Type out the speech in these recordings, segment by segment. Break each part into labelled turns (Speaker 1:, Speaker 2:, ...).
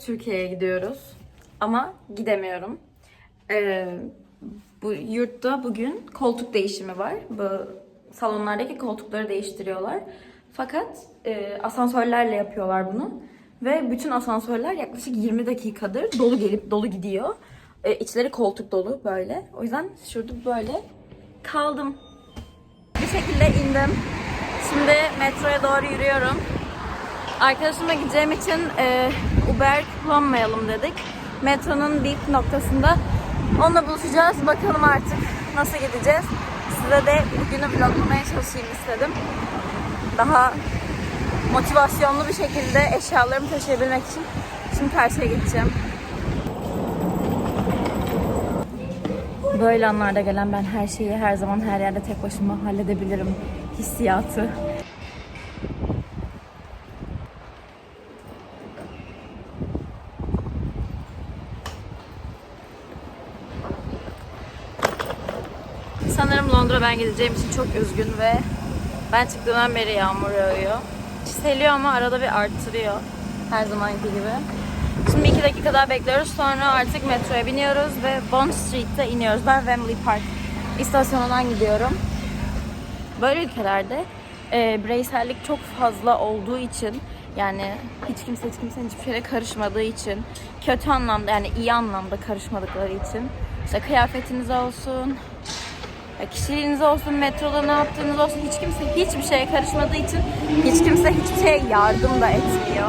Speaker 1: Türkiye'ye gidiyoruz. Ama gidemiyorum. Ee, bu yurtta bugün koltuk değişimi var. Bu salonlardaki koltukları değiştiriyorlar. Fakat e, asansörlerle yapıyorlar bunu. Ve bütün asansörler yaklaşık 20 dakikadır dolu gelip dolu gidiyor. E, içleri koltuk dolu böyle. O yüzden şurada böyle kaldım. Bir şekilde indim. Şimdi metroya doğru yürüyorum. Arkadaşımla gideceğim için e, Uber kullanmayalım dedik. Metronun bir noktasında onunla buluşacağız. Bakalım artık nasıl gideceğiz. Size de bugünü vloglamaya çalışayım istedim. Daha motivasyonlu bir şekilde eşyalarımı taşıyabilmek için şimdi karşıya geçeceğim. Böyle anlarda gelen ben her şeyi her zaman her yerde tek başıma halledebilirim hissiyatı. Londra ben gideceğim için çok üzgün ve ben çıktığımdan beri yağmur yağıyor. Çiseliyor ama arada bir arttırıyor. Her zamanki gibi. Şimdi iki dakika daha bekliyoruz. Sonra artık metroya biniyoruz ve Bond Street'te iniyoruz. Ben Wembley Park istasyonundan gidiyorum. Böyle ülkelerde e, bireysellik çok fazla olduğu için yani hiç kimse hiç kimsenin hiçbir şeye karışmadığı için kötü anlamda yani iyi anlamda karışmadıkları için işte kıyafetiniz olsun kişiliğiniz olsun, metroda ne yaptığınız olsun hiç kimse hiçbir şeye karışmadığı için hiç kimse hiçbir şeye yardım da etmiyor.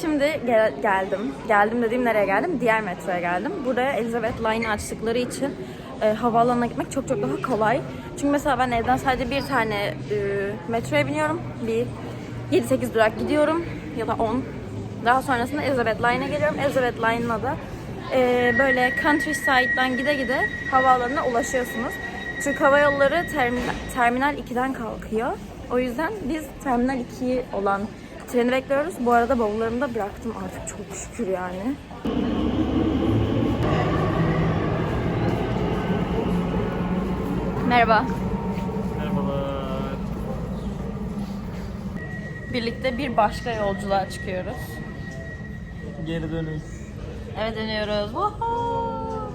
Speaker 1: Şimdi gel- geldim. Geldim dediğim nereye geldim? Diğer metroya geldim. Buraya Elizabeth Line açtıkları için e, havaalanına gitmek çok çok daha kolay. Çünkü mesela ben evden sadece bir tane e, metroya biniyorum. Bir 7-8 durak gidiyorum ya da 10. Daha sonrasında Elizabeth Line'a geliyorum. Elizabeth Line'la da e, böyle countryside'dan gide gide havaalanına ulaşıyorsunuz. Çünkü hava yolları terminal, terminal 2'den kalkıyor. O yüzden biz terminal 2 olan treni bekliyoruz. Bu arada bavullarımı da bıraktım artık çok şükür yani. Merhaba. Birlikte bir başka yolculuğa çıkıyoruz.
Speaker 2: Geri dönüş.
Speaker 1: Evet dönüyoruz. Woohoo!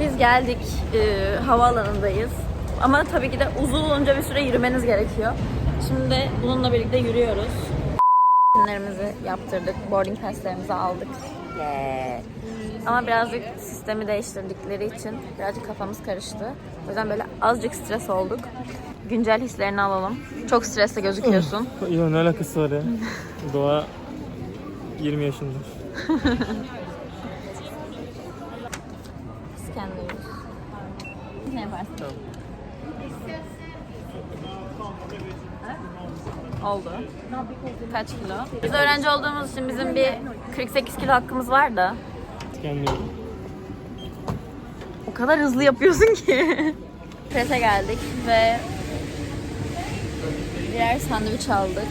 Speaker 1: Biz geldik. e, havaalanındayız. Ama tabii ki de uzunca bir süre yürümeniz gerekiyor. Şimdi bununla birlikte yürüyoruz. Yaptırdık. Boarding pass'lerimizi aldık. Yeah. Ama birazcık sistemi değiştirdikleri için birazcık kafamız karıştı. O yüzden böyle azıcık stres olduk. Güncel hislerini alalım. Çok stresli gözüküyorsun.
Speaker 2: Ya ne alakası var ya? Doğa 20 yaşında.
Speaker 1: Scanlıyoruz. Ne yaparsın?
Speaker 2: Tamam.
Speaker 1: Oldu. Kaç kilo? Biz öğrenci olduğumuz için bizim bir 48 kilo hakkımız var da.
Speaker 2: Kendiyorum.
Speaker 1: O kadar hızlı yapıyorsun ki. Prese geldik ve birer sandviç aldık.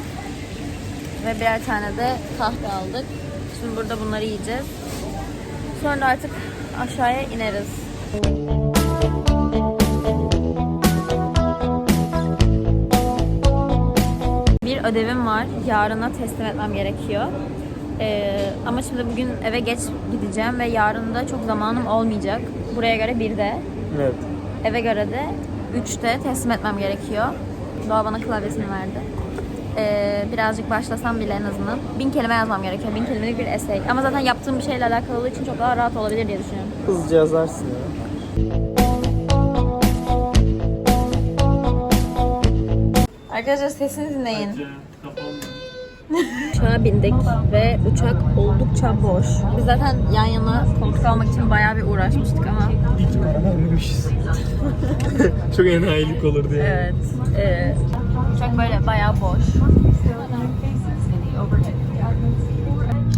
Speaker 1: Ve birer tane de kahve aldık. Şimdi burada bunları yiyeceğiz. Sonra artık aşağıya ineriz. Bir ödevim var. Yarına teslim etmem gerekiyor. Ee, ama şimdi bugün eve geç gideceğim ve yarın da çok zamanım olmayacak. Buraya göre bir de.
Speaker 2: Evet.
Speaker 1: Eve göre de 3'te teslim etmem gerekiyor. Doğa bana klavyesini verdi. Ee, birazcık başlasam bile en azından. Bin kelime yazmam gerekiyor. Bin kelimelik bir essay. Ama zaten yaptığım bir şeyle alakalı olduğu için çok daha rahat olabilir diye düşünüyorum.
Speaker 2: Hızlıca yazarsın ya.
Speaker 1: Arkadaşlar sesini dinleyin. Uçağa bindik ve uçak oldukça boş. Biz zaten yan yana koltuk almak için bayağı bir uğraşmıştık ama
Speaker 2: İlk para vermemişiz. Çok enayilik olur diye.
Speaker 1: evet. E, uçak böyle bayağı boş.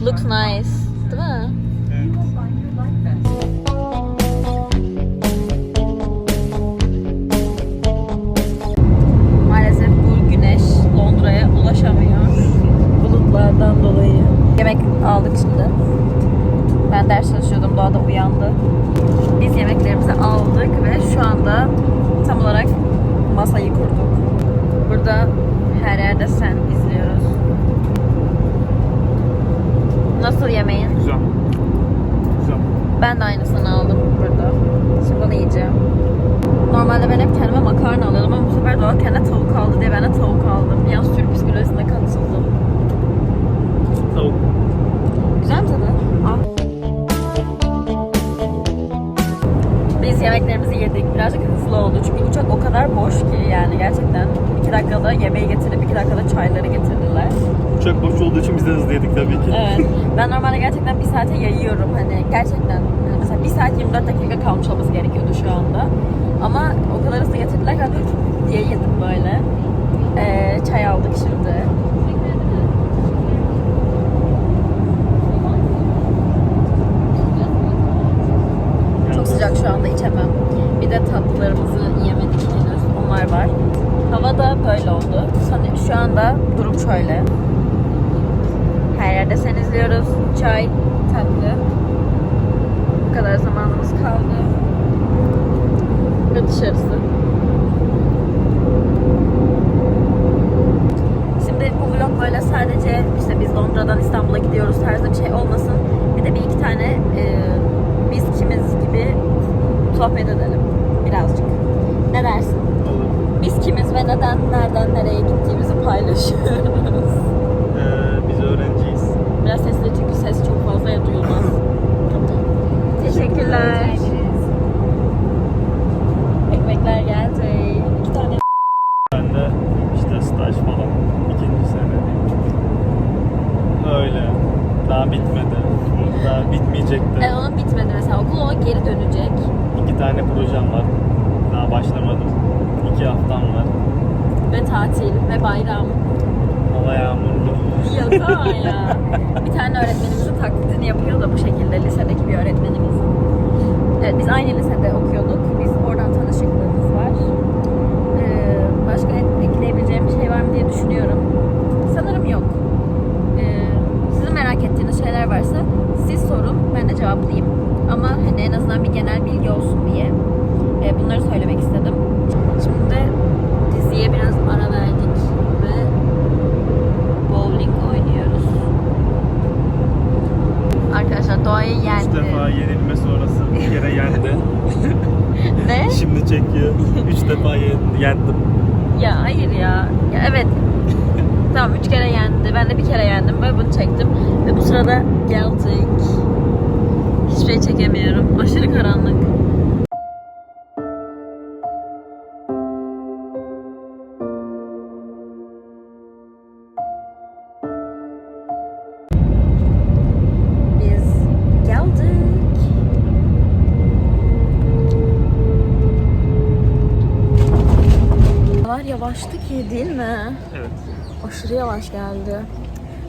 Speaker 1: Look nice. Değil mi? buraya ulaşamıyor. Bulutlardan dolayı. Yemek aldık şimdi. Ben ders çalışıyordum. Doğa da uyandı. Biz yemeklerimizi aldık ve şu anda tam olarak masayı kurduk. Burada her yerde sen izliyoruz. Nasıl yemeğin?
Speaker 2: Güzel. Güzel.
Speaker 1: Ben de aynısını aldım burada. Yemeği getirip iki dakikada çayları getirdiler.
Speaker 2: Uçak boş olduğu için biz de hızlı yedik tabii ki.
Speaker 1: Evet. Ben normalde gerçekten bir saate yayıyorum. Hani gerçekten hani mesela bir saat 24 dakika kalmış olması gerekiyordu şu anda. Ama o kadar hızlı getirdiler ki diye yedim böyle. Ee, çay aldık şimdi. Çok sıcak şu anda içemem. Bir de tatlılarımızı yemedik henüz. Onlar var. Hava da böyle oldu. Hani şu anda durum şöyle. Her yerde sen izliyoruz. Çay, tatlı. Bu kadar zamanımız kaldı. Ve dışarısı. Paylaşıyoruz.
Speaker 2: Ee, biz öğrenciyiz.
Speaker 1: Biraz sesli çünkü ses çok fazla ya duyulmaz. Teşekkürler. Ekmekler geldi. İki tane.
Speaker 2: Ben de işte staj falan. ikinci sene. Öyle. Daha bitmedi. Daha bitmeyecek de.
Speaker 1: E, onun bitmedi mesela. Okul ona geri dönecek.
Speaker 2: İki tane projem var. Daha başlamadım. İki haftam var.
Speaker 1: Ve tatil ve bayram.
Speaker 2: Hava yağmurlu.
Speaker 1: Yaka ya. Bir tane öğretmenimizin taklidini yapıyor da bu şekilde lisedeki bir öğretmenimiz. Evet biz aynı lisede okuyorduk. Biz oradan tanışıklığımız var. Ee, başka ek- ekleyebileceğim bir şey var mı diye düşünüyorum. Sanırım yok. Ee, sizin merak ettiğiniz şeyler varsa siz sorun ben de cevaplayayım. Ama hani en azından bir genel bilgi olsun diye e, bunları söylemek istedim. Şimdi diziye biraz ara verdik ve bowling oynuyoruz. Arkadaşlar doğayı
Speaker 2: Üç
Speaker 1: yendi.
Speaker 2: defa yenilme sonrası bir kere yendi.
Speaker 1: Ne?
Speaker 2: Şimdi çekiyor. Üç defa yen- yendim.
Speaker 1: Ya hayır ya. ya evet. tamam üç kere yendi. Ben de bir kere yendim ve bunu çektim. Ve bu sırada geldik. Hiçbir şey çekemiyorum. Aşırı karanlık. Ki değil mi?
Speaker 2: Evet.
Speaker 1: Aşırı yavaş geldi.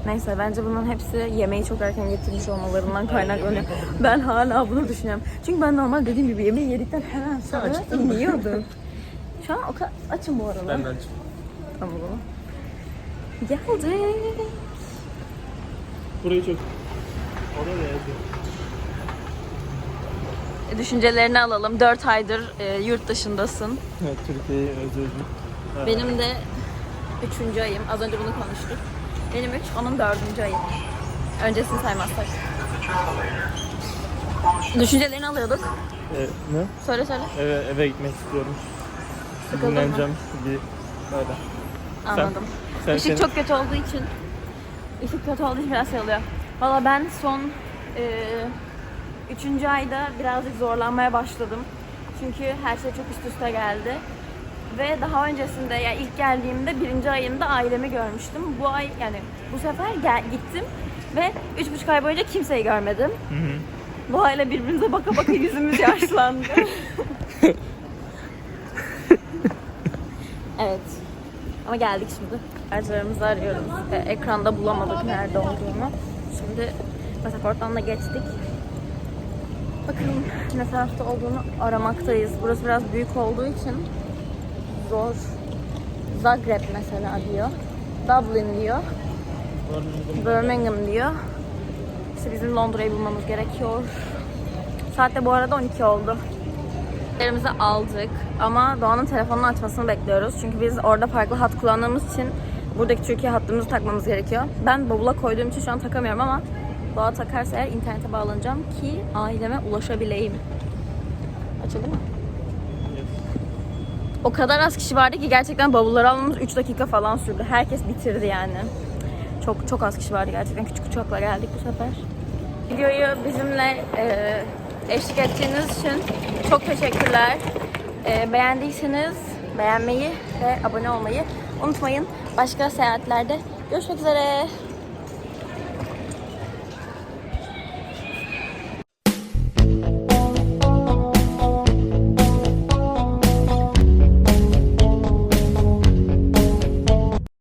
Speaker 1: Neyse bence bunun hepsi yemeği çok erken getirmiş olmalarından kaynaklanıyor. Ben hala bunu düşünüyorum. Çünkü ben normal dediğim gibi yemeği yedikten hemen sonra iniyordum. Şu an o kadar açım bu arada.
Speaker 2: Benden çık.
Speaker 1: Tamam o zaman. Geldik.
Speaker 2: Burayı çok... Orada da yazıyor.
Speaker 1: Düşüncelerini alalım. 4 aydır e, yurt dışındasın.
Speaker 2: Evet, Türkiye'yi özledim. Evet.
Speaker 1: Benim de üçüncü ayım. Az önce bunu konuştuk. Benim üç, onun dördüncü ayı. Öncesini saymazsak. Düşüncelerini alıyorduk.
Speaker 2: Ee, ne?
Speaker 1: Söyle söyle.
Speaker 2: Eve, eve gitmek istiyorum.
Speaker 1: Sıkıldın mı?
Speaker 2: Dinleneceğim. Bir böyle.
Speaker 1: Anladım.
Speaker 2: Sen,
Speaker 1: Işık çok kötü olduğu için ışık kötü olduğu için biraz şey oluyor. Valla ben son e, üçüncü ayda birazcık zorlanmaya başladım. Çünkü her şey çok üst üste geldi. Ve daha öncesinde ya ilk geldiğimde birinci ayında ailemi görmüştüm. Bu ay yani bu sefer gel, gittim ve üç buçuk ay boyunca kimseyi görmedim.
Speaker 2: Hı hı.
Speaker 1: Bu aile birbirimize baka baka yüzümüz yaşlandı. evet. Ama geldik şimdi. Harclarımızı arıyoruz. Ve ekranda bulamadık nerede olduğunu. Şimdi pasaporttan da geçtik. Bakalım ne tarafta olduğunu aramaktayız. Burası biraz büyük olduğu için zor. Zagreb mesela diyor. Dublin diyor. Birmingham diyor. İşte bizim Londra'yı bulmamız gerekiyor. Saat de bu arada 12 oldu. Yerimizi aldık ama Doğan'ın telefonunu açmasını bekliyoruz. Çünkü biz orada farklı hat kullandığımız için buradaki Türkiye hattımızı takmamız gerekiyor. Ben bavula koyduğum için şu an takamıyorum ama Doğa takarsa eğer internete bağlanacağım ki aileme ulaşabileyim. Açıldı mı? O kadar az kişi vardı ki gerçekten bavulları almamız 3 dakika falan sürdü. Herkes bitirdi yani. Çok çok az kişi vardı gerçekten. Küçük uçakla geldik bu sefer. Videoyu bizimle e, eşlik ettiğiniz için çok teşekkürler. E, beğendiyseniz beğenmeyi ve abone olmayı unutmayın. Başka seyahatlerde görüşmek üzere.